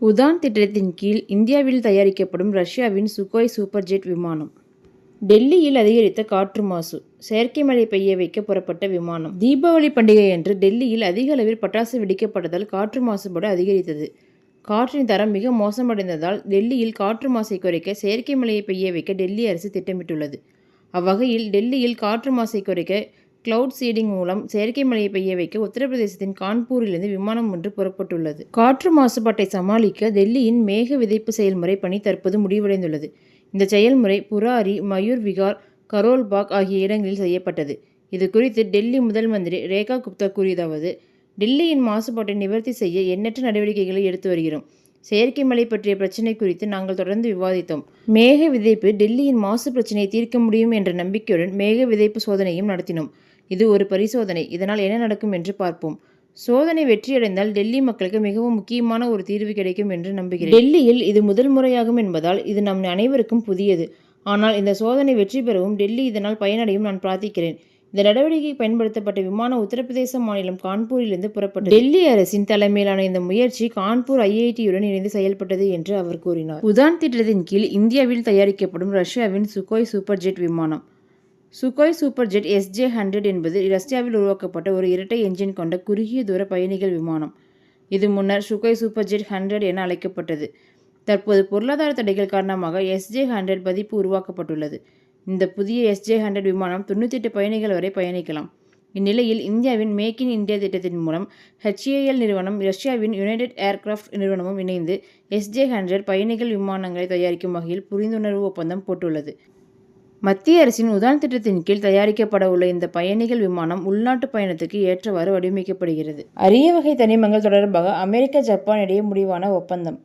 உதான் திட்டத்தின் கீழ் இந்தியாவில் தயாரிக்கப்படும் ரஷ்யாவின் சுகோய் சூப்பர் ஜெட் விமானம். டெல்லியில் அதிகரித்த காற்று மாசு. செயற்கை மழை பெய்ய வைக்க புறப்பட்ட விமானம். தீபாவளி பண்டிகையன்று டெல்லியில் அதிக அளவில் பட்டாசு வெடிக்கப்பட்டதால் காற்று மாசுபாடு அதிகரித்தது. காற்றின் தரம் மிக மோசமடைந்ததால் டெல்லியில் காற்று மாசை குறைக்க செயற்கை மழையை பெய்ய வைக்க டெல்லி அரசு திட்டமிட்டுள்ளது. அவ்வகையில் டெல்லியில் காற்று மாசை குறைக்க கிளவுட் சீடிங் மூலம் செயற்கை மழையை பெய்ய வைக்க உத்தரப்பிரதேசத்தின் கான்பூரிலிருந்து விமானம் ஒன்று புறப்பட்டுள்ளது. காற்று மாசுபாட்டை சமாளிக்க டெல்லியின் மேக விதைப்பு செயல்முறை பணி தற்போது முடிவடைந்துள்ளது. இந்த செயல்முறை புராரி மயூர் விகார் கரோல்பாக் ஆகிய இடங்களில் செய்யப்பட்டது. இது குறித்து டெல்லி முதல் மந்திரி ரேகா குப்தா கூறியதாவது டெல்லியின் மாசுபாட்டை நிவர்த்தி செய்ய எண்ணற்ற நடவடிக்கைகளை எடுத்து வருகிறோம். செயற்கை மழை பற்றிய பிரச்சினை குறித்து நாங்கள் தொடர்ந்து விவாதித்தோம். மேக விதைப்பு டெல்லியின் மாசு பிரச்சினையை தீர்க்க முடியும் என்ற நம்பிக்கையுடன் மேக விதைப்பு சோதனையும் நடத்தினோம். இது ஒரு பரிசோதனை. இதனால் என்ன நடக்கும் என்று பார்ப்போம். சோதனை வெற்றியடைந்தால் டெல்லி மக்களுக்கு மிகவும் முக்கியமான ஒரு தீர்வு கிடைக்கும் என்று நம்புகிறேன். டெல்லியில் இது முதல் முறையாகும் என்பதால் இது நம் அனைவருக்கும் புதியது. ஆனால் இந்த சோதனை வெற்றி பெறவும் டெல்லி இதனால் பயனடையும் நான் பிரார்த்திக்கிறேன். இந்த நடவடிக்கை பயன்படுத்தப்பட்ட விமானம் உத்தரப்பிரதேச மாநிலம் கான்பூரிலிருந்து புறப்பட்டது. டெல்லி அரசின் தலைமையிலான இந்த முயற்சி கான்பூர் ஐஐடியுடன் இணைந்து செயல்பட்டது என்று அவர் கூறினார். உதான் திட்டத்தின் கீழ் இந்தியாவில் தயாரிக்கப்படும் ரஷ்யாவின் சுகோய் சூப்பர் ஜெட் விமானம். Sukhoi super jet SJ hundred என்பது ரஷ்யாவில் உருவாக்கப்பட்ட ஒரு இரட்டை என்ஜின் கொண்ட குறுகிய தூர பயணிகள் விமானம். இது முன்னர் சுகோய் சூப்பர் ஜெட் ஹண்ட்ரட் என அழைக்கப்பட்டது. தற்போது பொருளாதார தடைகள் காரணமாக எஸ்ஜே ஹண்ட்ரட் பதிப்பு உருவாக்கப்பட்டுள்ளது. இந்த புதிய எஸ்ஜே ஹண்ட்ரட் விமானம் தொண்ணூத்தெட்டு பயணிகள் வரை பயணிக்கலாம். இந்நிலையில் இந்தியாவின் மேக் இன் இந்தியா திட்டத்தின் மூலம் ஹெச்ஏஎல் நிறுவனம் ரஷ்யாவின் யுனைடெட் ஏர்கிராஃப்ட் நிறுவனமும் இணைந்து எஸ்ஜே ஹண்ட்ரட் பயணிகள் விமானங்களை தயாரிக்கும் வகையில் புரிந்துணர்வு ஒப்பந்தம் போட்டுள்ளது. மத்திய அரசின் உதான் திட்டத்தின் கீழ் தயாரிக்கப்பட உள்ள இந்த பயணிகள் விமானம் உள்நாட்டு பயணத்துக்கு ஏற்றவாறு வடிவமைக்கப்படுகிறது. அரிய வகை தனிமங்கள் தொடர்பாக அமெரிக்கா ஜப்பான் இடையே முடிவான ஒப்பந்தம்.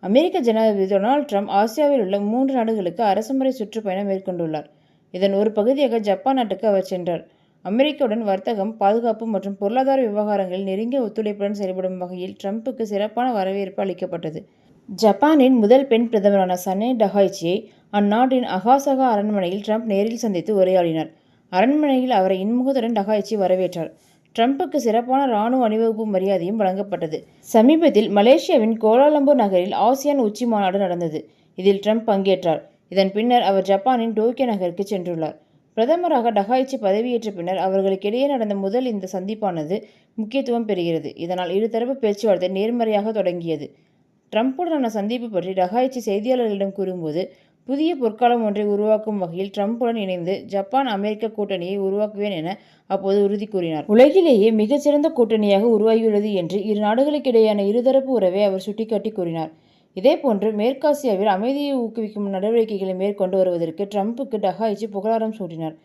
அமெரிக்க ஜனாதிபதி டொனால்ட் ட்ரம்ப் ஆசியாவில் உள்ள மூன்று நாடுகளுக்கு அரசுமுறை சுற்றுப்பயணம் மேற்கொண்டுள்ளார். இதன் ஒரு பகுதியாக ஜப்பான் நாட்டுக்கு அவர் சென்றார். அமெரிக்காவுடன் வர்த்தகம் பாதுகாப்பு மற்றும் பொருளாதார விவகாரங்களில் நெருங்கிய ஒத்துழைப்புடன் செயல்படும் வகையில் ட்ரம்புக்கு சிறப்பான வரவேற்பு அளிக்கப்பட்டது. ஜப்பானின் முதல் பெண் பிரதமரான சனே டஹாய்ச்சியை அந்நாட்டின் அகாசகா அரண்மனையில் ட்ரம்ப் நேரில் சந்தித்து உரையாடினார். அரண்மனையில் அவரை இன்முகத்துடன் டஹாய்ச்சி வரவேற்றார். ட்ரம்புக்கு சிறப்பான இராணுவ அணிவகுப்பு மரியாதையும் வழங்கப்பட்டது. சமீபத்தில் மலேசியாவின் கோலாலம்பூர் நகரில் ஆசியான் உச்சி மாநாடு நடந்தது. இதில் ட்ரம்ப் பங்கேற்றார். இதன் பின்னர் அவர் ஜப்பானின் டோக்கியோ நகருக்கு சென்றுள்ளார். பிரதமராக டகாய்ச்சி பதவியேற்ற பின்னர் அவர்களுக்கிடையே நடந்த முதல் இந்த சந்திப்பானது முக்கியத்துவம் பெறுகிறது. இதனால் இருதரப்பு பேச்சுவார்த்தை நேர்மறையாக தொடங்கியது. ட்ரம்புடனான சந்திப்பு பற்றி டகாய்ச்சி செய்தியாளர்களிடம் கூறும்போது புதிய பொற்காலம் ஒன்றை உருவாக்கும் வகையில் ட்ரம்புடன் இணைந்து ஜப்பான் அமெரிக்க கூட்டணியை உருவாக்குவேன் என அப்போது உறுதி கூறினார். உலகிலேயே மிகச்சிறந்த கூட்டணியாக உருவாகியுள்ளது என்று இரு நாடுகளுக்கிடையேயான இருதரப்பு உறவை அவர் சுட்டிக்காட்டி கூறினார். இதேபோன்று மேற்காசியாவில் அமைதியை ஊக்குவிக்கும் நடவடிக்கைகளை மேற்கொண்டு வருவதற்கு ட்ரம்புக்கு டஹாய்ச்சி புகழாரம் சூட்டினார்.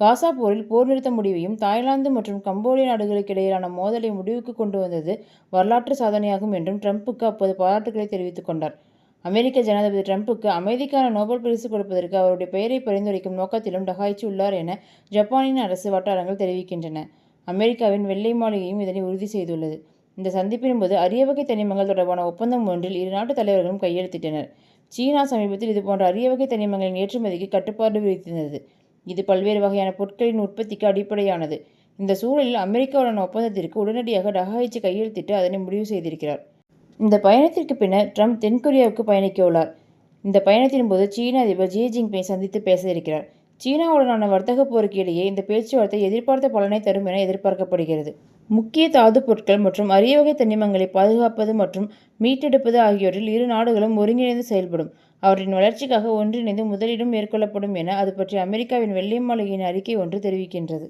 காசா போரில் போர் நிறுத்த முடிவையும் தாய்லாந்து மற்றும் கம்போடிய நாடுகளுக்கு இடையிலான மோதலை முடிவுக்கு கொண்டு வந்தது வரலாற்று சாதனையாகும் என்றும் ட்ரம்புக்கு அப்போது பாராட்டுகளை தெரிவித்துக் கொண்டார். அமெரிக்க ஜனாதிபதி ட்ரம்ப்புக்கு அமைதிக்கான நோபல் பரிசு கொடுப்பதற்கு அவருடைய பெயரை பரிந்துரைக்கும் நோக்கத்திலும் டகாய்ச்சி உள்ளார் என ஜப்பானின் அரசு வட்டாரங்கள் தெரிவிக்கின்றன. அமெரிக்காவின் வெள்ளை மாளிகையும் இதனை உறுதி செய்துள்ளது. இந்த சந்திப்பின் போது அரிய வகை தனிமங்கள் தொடர்பான ஒப்பந்தம் ஒன்றில் இரு நாட்டு தலைவர்களும் கையெழுத்திட்டனர். சீனா சமீபத்தில் இதுபோன்ற அரிய வகை தனிமங்களின் ஏற்றுமதிக்கு கட்டுப்பாடு விதித்திருந்தது இது பல்வேறு வகையான பொருட்களின் உற்பத்திக்கு அடிப்படையானது. இந்த சூழலில் அமெரிக்காவுடன் ஒப்பந்தத்திற்கு உடனடியாக டஹாய்ச்சி கையெழுத்திட்டு அதனை முடிவு செய்திருக்கிறார். இந்த பயணத்திற்கு பின்னர் ட்ரம்ப் தென்கொரியாவுக்கு பயணிக்க உள்ளார். இந்த பயணத்தின் போது சீன அதிபர் ஜி ஜின்பிங் சந்தித்து பேச இருக்கிறார். சீனாவுடனான வர்த்தக போருக்கு இடையே இந்த பேச்சுவார்த்தை எதிர்பார்த்த பலனை தரும் என எதிர்பார்க்கப்படுகிறது. முக்கிய தாது பொருட்கள் மற்றும் அரிய வகை தனிமங்களை பாதுகாப்பது மற்றும் மீட்டெடுப்பது ஆகியவற்றில் இரு நாடுகளும் ஒருங்கிணைந்து செயல்படும். அவற்றின் வளர்ச்சிக்காக ஒன்றிணைந்து முதலீடும் மேற்கொள்ளப்படும் என அது பற்றி அமெரிக்காவின் வெள்ளை மாளிகையின் அறிக்கை ஒன்று தெரிவிக்கின்றது.